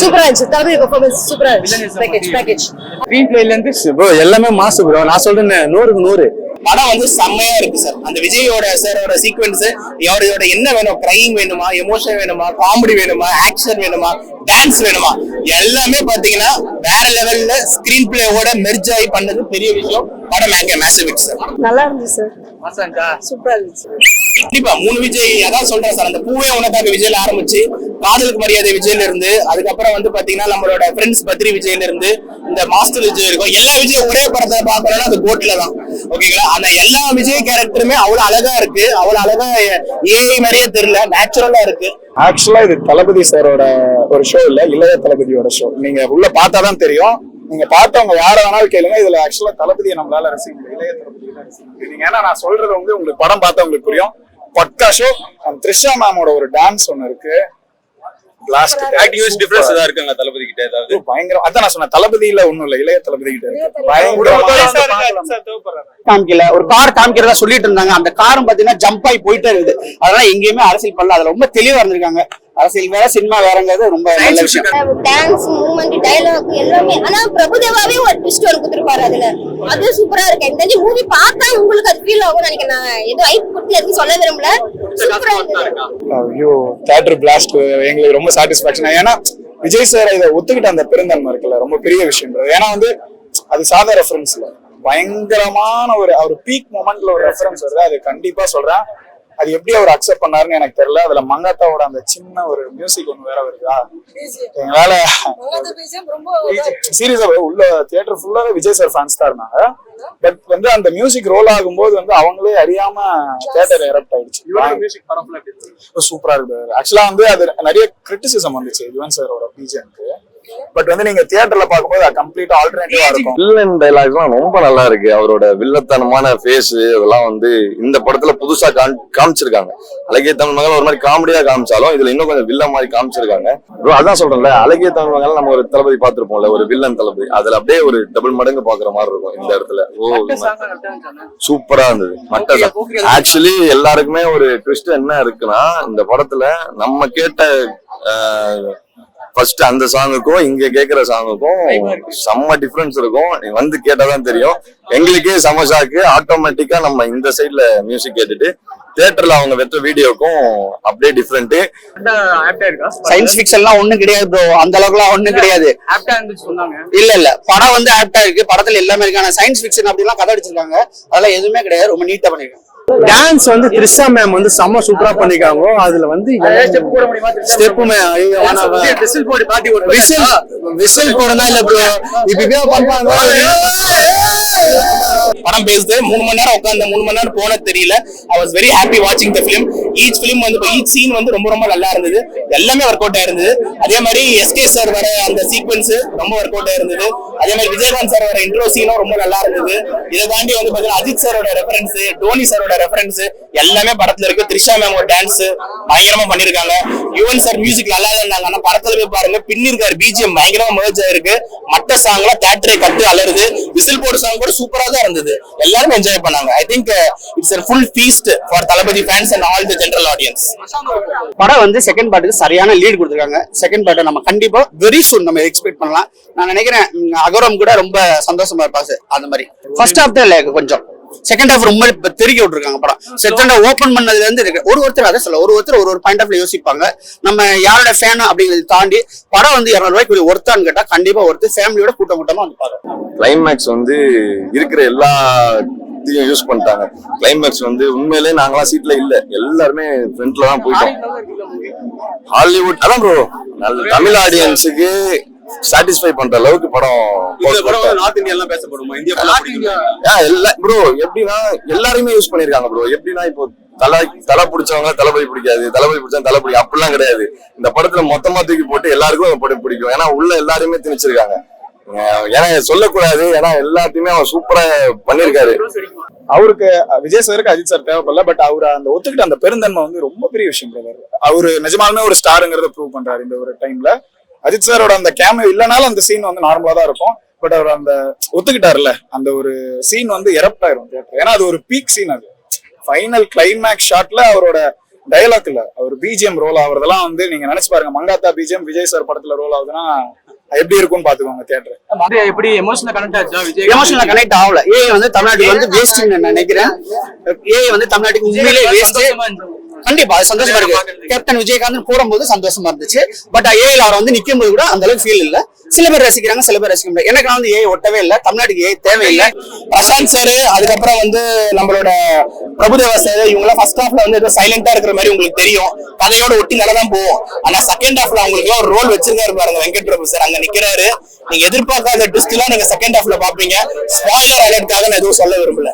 சூப்பரா இருந்துச்சு. தளபதி பெர்ஃபார்மன்ஸ் சூப்பரா இருந்துச்சு. பேக்கேஜ் பேக்கேஜ் ஸ்க்ரீன் பிளேல இருந்து ப்ரோ எல்லாமே மாசு ப்ரோ நான் சொல்றேன் நூறுக்கு நூறு. படம் வந்து செம்மையா இருக்கு சார் அந்த விஜயோட சாரோட சீக்வன்ஸ் அவரோட என்ன வேணும்? கிரைம் வேணுமா? எமோஷன் வேணுமா? காமெடி வேணுமா? ஆக்ஷன் வேணுமா? டான்ஸ் வேணுமா? எல்லாமே பாத்தீங்கன்னா வேற லெவல்ல ஸ்கிரீன் பிளேவோட மெர்ஜ் ஆகி பண்ணது பெரிய விஷயம். படம் மேங்க மேசிவ் சார் நல்லா இருந்துச்சு சார் சூப்பரா இருந்துச்சு. கண்டிப்பா மூணு விஜய் அதான் சொல்றேன் சார் அந்த பூவே உனக்காக விஜயில ஆரம்பிச்சு காதலுக்கு மரியாதை விஜயில இருந்து அதுக்கப்புறம் வந்து பாத்தீங்கன்னா நம்மளோட ஃப்ரெண்ட்ஸ் பத்ரி விஜயில இருந்து இந்த மாஸ்டர் விஜய் இருக்கும். எல்லா விஜய் ஒரே படத்தை பாக்கணும்னா அது கோட்ல தான். ஓகேங்களா அந்த எல்லா விஜய் கேரக்டருமே அவ்வளவு அழகா இருக்கு. அவ்வளவு அழகா ஏஐ மாதிரியே தெரியல. நேச்சுரலா இருக்கு. ஆக்சுவலா இது தளபதி சாரோட ஒரு ஷோ இல்ல இளைய தளபதியோட ஷோ நீங்க உள்ள பார்த்தாதான் தெரியும். நீங்க பார்த்தவங்க யார வேணாலும் கேளுங்க. இதுல ஆக்சுவலா தளபதியை நம்மளால ரசிக்க இளைய தளபதி தான் ரசிக்க முடியும் நீங்க ஏன்னா நான் சொல்றது வந்து உங்களுக்கு படம் பார்த்தா உங்களுக்கு புரியும். பக்கா ஷோ த்ரிஷா மேமோட ஒரு டான்ஸ் ஒன்னு இருக்கு. தளபதி கிட்ட ஏதாவது பயங்கரம். அதான் நான் சொன்னேன் தளபதியில ஒண்ணும் இல்ல இளைய தளபதி. கிட்ட காமிக்கல. ஒரு கார் காமிக்கிறதா சொல்லிட்டு இருந்தாங்க. அந்த காரும் பாத்தீங்கன்னா ஜம்ப் ஆகி போயிட்டே இருக்குது. அதனால எங்கேயுமே அரசியல் பண்ணல. அதுல ரொம்ப தெளிவா இருந்திருக்காங்க. அரசியல் வேற சினிமா வேறங்கிறது ரொம்ப நல்ல விஷயம். டான்ஸ் மூமெண்ட் டயலாக் எல்லாமே. ஆனா பிரபுதேவாவே ஒரு ட்விஸ்ட் ஒன்று கொடுத்துருப்பாரு அதுல. அது சூப்பரா இருக்கு. இந்த மூவி பார்த்தா உங்களுக்கு அது ஃபீல் ஆகும் நினைக்கிறேன். நான் ஏதோ ஐப் கொடுத்து எதுவும் சொல்ல விரும்பல. சூப்பரா இருந்தது. ஐயோ தியேட்டர் பிளாஸ்ட் எங்களுக்கு ரொம்ப சாட்டிஸ்பாக்சன் ஏன்னா விஜய் சார் இதை ஒத்துக்கிட்ட அந்த பெருந்தன்மை இருக்குல்ல. ரொம்ப பெரிய விஷயம். ஏன்னா வந்து அது சாதா ரெஃபரன்ஸ் பயங்கரமான ஒரு அவர் பீக் மொமெண்ட்ல ஒரு ரெஃபரன்ஸ் வருது. அது கண்டிப்பா சொல்றேன். அது எப்படி அவர் அக்செப்ட் பண்ணாருன்னு எனக்கு தெரியல. அதுல மங்காத்தாவோட அந்த சின்ன ஒரு மியூசிக் ஒண்ணு வேற வருதா? எங்களால சீரியஸா உள்ள தியேட்டர் ஃபுல்லாவே விஜய் சார் ஃபேன்ஸ் தான் இருந்தாங்க. பட் வந்து அந்த மியூசிக் ரோல் ஆகும்போது வந்து அவங்களே அறியாம தியேட்டர் எரப்ட் ஆயிடுச்சு. சூப்பரா இருக்கு ஆக்சுவலா வந்து அது நிறைய கிரிட்டிசிசம் வந்துச்சு யுவன் சாரோட பிஜிஎம்க்கு பட் வந்து நீங்க தியேட்டர்ல பார்க்கும்போது அது கம்ப்ளீட்டா ஆல்டர்னேட்டிவா இருக்கும். வில்லன் டைலாக்லாம் ரொம்ப நல்லா இருக்கு. அவரோட வில்லத்தனமான ஃபேஸ் இதெல்லாம் வந்து இந்த படத்துல புதுசா காம்- காமிச்சிருக்காங்க. அழகிய தமிழ் மகள் ஒரு மாதிரி காமெடியா காமிச்சாலும் இதுல இன்னும் கொஞ்சம் வில்லன் மாதிரி காமிச்சிருக்காங்க. ப்ரோ அதான் சொல்றேன்ல அழகிய தமிழ் மகள் நம்ம ஒரு தளபதி பார்த்திருப்போம்ல ஒரு வில்லன் தளபதி. அதுல அப்படியே ஒரு டபுள் மடங்கு பாக்குற மாதிரி இருக்கும் இந்த இடத்துல. ஓ சூப்பரா இருந்தது. மட்ட ஆக்சுவலி எல்லாருக்குமே ஒரு ட்விஸ்ட் என்ன இருக்குன்னா இந்த படத்துல நம்ம கேட்ட ஃபர்ஸ்ட் அந்த சாங்குக்கும் இங்க கேக்குற சாங்குக்கும் செம்ம டிஃபரன்ஸ் இருக்கும். நீ வந்து கேட்டாதான் தெரியும். எங்களுக்கே செம ஷாக்கு ஆட்டோமேட்டிக்கா நம்ம இந்த சைடுல மியூசிக் கேட்டுட்டு தியேட்டர்ல அவங்க வெற்ற வீடியோக்கும் அப்படியே டிஃப்ரெண்ட் சயின்ஸ் ஃபிக்ஷன்லாம் ஒண்ணும் கிடையாது ப்ரோ அந்த அளவுக்குலாம் ஒண்ணும் கிடையாது. இல்ல இல்ல. படம் வந்து ஆப்டா இருக்கு. படத்துல எல்லாமே இருக்கான சயின்ஸ் ஃபிக்ஷன் அப்படிலாம் கதை அடிச்சிருக்காங்க. அதெல்லாம் எதுவுமே கிடையாது. ரொம்ப நீட்டா பண்ணிருக்காங்க. டான்ஸ் வந்து த்ரிஷா மேம் வந்து செம்ம சூப்பரா பண்ணிருக்காங்க அதுல வந்து ஸ்டெப்புமே விசில் போடி பாட்டி விசில் விசில் போடனா இல்ல ப்ரோ இப்ப பண்றாங்க படம் பேசுது மூணு மணி நேரம் உட்காந்து மூணு மணி நேரம் போன தெரியல. ஐ வாஸ் வெரி ஹாப்பி வாட்சிங் த ஃபிலிம் ஈச் ஃபிலிம் வந்து ஈச் சீன் வந்து ரொம்ப ரொம்ப நல்லா இருந்தது. எல்லாமே ஒர்க் அவுட் ஆயிருந்தது. அதே மாதிரி எஸ்கே சார் வர அந்த சீக்வன்ஸ் ரொம்ப ஒர்க் அவுட் ஆயிருந்தது. அதே மாதிரி விஜயகாந்த் சார் வர இன்ட்ரோ சீனும் ரொம்ப நல்லா இருந்தது. இதை தாண்டி வந்து பாத்தீங்கன்னா அஜித் சாரோட ரெஃபரன்ஸ் டோனி சாரோட ரெஃபரன்ஸ் எல்லாமே படத்துல இருக்கு. த்ரிஷா மேம் டான்ஸ் பயங்கரமா பண்ணிருக்காங்க. யுவன் சார் மியூசிக் நல்லா இருந்தாங்க. ஆனா படத்துல போய் பாருங்க பின்னிருக்காரு பிஜிஎம் பயங்கரமா மகிழ்ச்சியா ஆயிருக்கு. மற்ற சாங்ல தேட்டரை கட்டு அலருது விசில் போட்ட சாங் கூட சூப்பரா தான் இருந்தது. எல்லாரும் என்ஜாய் பண்ணாங்க. I think it's full feast for Thalapathy fans and all the general audience படம் வந்து செகண்ட் பார்ட்டுக்கு சரியான லீட் கொடுத்துருக்காங்க. செகண்ட் பார்ட்டை நம்ம கண்டிப்பா வெரி சூன் நம்ம எக்ஸ்பெக்ட் பண்ணலாம். நான் நினைக்கிறேன் அகரம் கூட ரொம்ப சந்தோஷமா இருப்பாங்க அந்த மாதிரி. ஃபர்ஸ்ட் ஹாஃப் தான் கொஞ்சம். செகண்ட் ஹாஃப் ரொம்ப இப்ப தெருக்கி விட்டுருக்காங்க படம். செகண்ட் ஓபன் பண்ணதுல இருந்து இருக்கு. ஒரு ஒருத்தர் அதை சொல்ல ஒரு ஒருத்தர் ஒரு ஒரு பாயிண்ட் ஆஃப்ல யோசிப்பாங்க. நம்ம யாரோட ஃபேன் அப்படிங்கறத தாண்டி படம் வந்து இருநூறு ரூபாய்க்கு ஒருத்தான்னு கேட்டா கண்டிப்பா ஒருத்தர் ஃபேமிலியோட கூட்டம் கூட்டமா வந்து பாருங்க. கிளைமேக்ஸ் வந்து இருக்கிற எல்லா இதையும் யூஸ் பண்ணிட்டாங்க. கிளைமேக்ஸ் வந்து உண்மையிலே நாங்களாம் சீட்ல இல்ல. எல்லாருமே ஃப்ரண்ட்ல தான் போயிட்டோம். ஹாலிவுட் அதான் ப்ரோ நல்ல தமிழ் ஆடியன்ஸுக்கு சாட்டிஸ்ஃபை பண்ற அளவுக்கு படம் நார்த் இந்தியா எல்லாம் பேசப்படுமா? இந்தியா எல்லா ப்ரோ எப்படின்னா எல்லாருமே யூஸ் பண்ணிருக்காங்க ப்ரோ எப்படின்னா இப்போ தலை தலை பிடிச்சவங்க தளபதி பிடிக்காது தளபதி பிடிச்சவங்க தலை பிடிக்கும் அப்படிலாம் கிடையாது. இந்த படத்துல மொத்தமா தூக்கி போட்டு எல்லாருக்கும் இந்த படம் பிடிக்கும். ஏன்னா உள்ள எல்லாருமே திணிச்சிருக்காங்க. ஏன்னா சொல்லக்கூடாது. ஏன்னா எல்லாத்தையுமே அவன் சூப்பரா பண்ணிருக்காரு. அவருக்கு விஜய் சாருக்கு அஜித் சார் தேவைப்படல பட் அவர் அந்த ஒத்துக்கிட்ட அந்த பெருந்தன்மை வந்து ரொம்ப பெரிய விஷயம் பிரதர் அவரு நிஜமாலுமே ஒரு ஸ்டாருங்கிறத ப்ரூவ் பண்றாரு இந்த ஒரு டைம்ல அஜித் சாரோட அந்த கேமியோ இல்லைனாலும் அந்த சீன் வந்து நார்மலா தான் இருக்கும். பட் அவர் அந்த ஒத்துக்கிட்டாருல்ல அந்த ஒரு சீன் வந்து எரப்ட் ஆயிரும் theatre. ஏன்னா அது ஒரு பீக் சீன் அது. ஃபைனல் கிளைமேக்ஸ் ஷாட்ல அவரோட டயலாக் இல்ல அவர் பிஜிஎம் ரோல் ஆகுறதெல்லாம் வந்து நீங்க நினைச்சு பாருங்க மங்காத்தா பிஜிஎம் விஜய் சார் படத்துல ரோல் ஆகுதுன்னா எப்படி இருக்கும்னு பாத்துக்கோங்க தியேட்டர் எப்படி எமோஷனல் கனெக்ட் ஆச்சா விஜய்? எமோஷனல் கனெக்ட் ஆகல. ஏஐ வந்து தமிழ்நாட்டுக்கு வந்து வேஸ்ட்னு நான் நினைக்கிறேன். ஏஐ வந்து தமிழ்நாட்டுக்கு உண்மையிலே வேஸ்ட் கண்டிப்பா சந்தோஷமா இருக்கு. கேப்டன் விஜயகாந்த் போடும்போது சந்தோஷமா இருந்துச்சு. பட் அவர் வந்து நிக்கும் போது கூட அந்த அளவுக்கு ஃபீல் இல்ல. சில பேர் ரசிக்கிறாங்க சில பேர் ரசிக்க முடியாது எனக்கு வந்து ஏஐ ஒட்டவே இல்ல. தமிழ்நாட்டுக்கு ஏஐ தேவையில்லை. பிரசாந்த் சார் அதுக்கப்புறம் வந்து நம்மளோட பிரபுதேவா சார் இவங்க எல்லாம் ஃபர்ஸ்ட் ஹாஃப்ல வந்து ஏதோ சைலண்டா இருக்கிற மாதிரி உங்களுக்கு தெரியும். கதையோட ஒட்டி நல்லா தான் போகும். ஆனா செகண்ட் ஹாஃப்ல அவங்களுக்கு ஒரு ரோல் வச்சிருக்காரு பாருங்க வெங்கட் பிரபு சார் அங்க நிக்கிறாரு. நீங்க எதிர்பார்க்காத ட்விஸ்ட் எல்லாம் நீங்க செகண்ட் ஹாஃப்ல பாப்பீங்க ஸ்பாயிலர் அலர்ட்காக நான் எதுவும் சொல்ல விரும்பல.